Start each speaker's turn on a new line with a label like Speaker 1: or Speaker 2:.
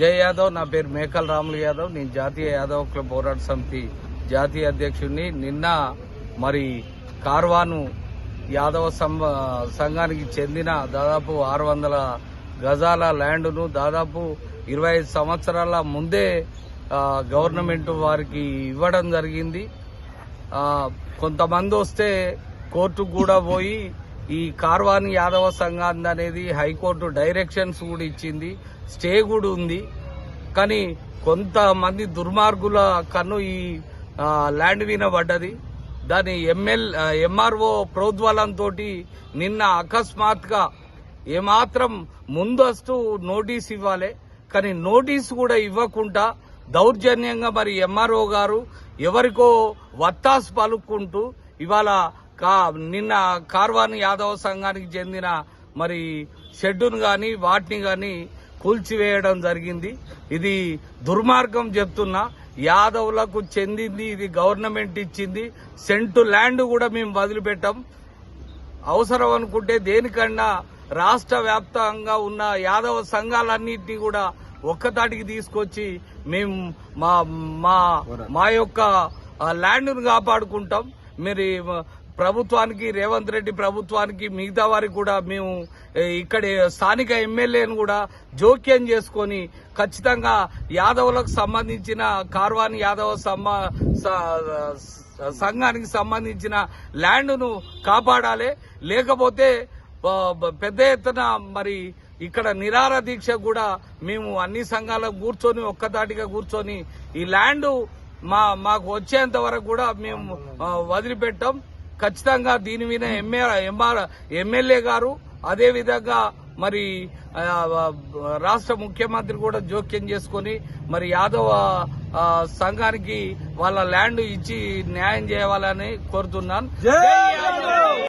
Speaker 1: జై యాదవ్ నా పేరు మేకల్ రాములు యాదవ్. నేను జాతీయ యాదవ్ క్లబ్ పోరాట సమితి జాతీయ అధ్యక్షుడిని. నిన్న మరి కార్వాను యాదవ సంఘానికి చెందిన దాదాపు ఆరు వందల గజాల ల్యాండ్ను దాదాపు ఇరవై ఐదు సంవత్సరాల ముందే గవర్నమెంట్ వారికి ఇవ్వడం జరిగింది. కొంతమంది వస్తే కోర్టుకు కూడా పోయి ఈ కార్వాని యాదవ సంఘాన్ని అనేది హైకోర్టు డైరెక్షన్స్ కూడా ఇచ్చింది. స్టే కూడా ఉంది. కానీ కొంతమంది దుర్మార్గుల కన్ను ఈ ల్యాండ్ మీద పడ్డది. దాని ఎంఎల్ ఎంఆర్ఓ ప్రోద్వలంతో నిన్న అకస్మాత్గా ఏమాత్రం ముందస్తు నోటీస్ ఇవ్వాలి. కానీ నోటీస్ కూడా ఇవ్వకుండా దౌర్జన్యంగా మరి ఎంఆర్ఓ గారు ఎవరికో వత్తాసు పలుక్కుంటూ ఇవాళ కా నిన్న కార్వాన్ యాదవ సంఘానికి చెందిన మరి షెడ్డును గాని వాటిని గాని కూల్చివేయడం జరిగింది. ఇది దుర్మార్గం చెప్తున్నా. యాదవులకు చెందింది ఇది గవర్నమెంట్ ఇచ్చింది. సెంటు ల్యాండ్ కూడా మేము వదిలిపెట్టాం. అవసరం అనుకుంటే దేనికన్నా రాష్ట్ర వ్యాప్తంగా ఉన్న యాదవ సంఘాలన్నింటినీ కూడా ఒక్కతాటికి తీసుకొచ్చి మేము మా మా మా యొక్క ల్యాండ్ను కాపాడుకుంటాం. మరి ప్రభుత్వానికి రేవంత్ రెడ్డి ప్రభుత్వానికి మిగతా వారికి కూడా మేము ఇక్కడ స్థానిక ఎమ్మెల్యేను కూడా జోక్యం చేసుకొని ఖచ్చితంగా యాదవులకు సంబంధించిన కార్వాన్ యాదవ సమ్మ సంఘానికి సంబంధించిన ల్యాండ్ను కాపాడాలి. లేకపోతే పెద్ద ఎత్తున మరి ఇక్కడ నిరార దీక్ష కూడా మేము అన్ని సంఘాలకు కూర్చొని ఒక్కదాటిగా కూర్చొని ఈ ల్యాండ్ మా మాకు వచ్చేంత వరకు కూడా మేము వదిలిపెట్టాం. ఖచ్చితంగా దీని మీద ఎంఏ ఎంఆర్ ఎమ్మెల్యే గారు అదే విధంగా మరి రాష్ట్ర ముఖ్యమంత్రి కూడా జోక్యం చేసుకొని మరి యాదవ సంఘానికి వాళ్ళ ల్యాండ్ ఇచ్చి న్యాయం చేయాలని కోరుతున్నాను!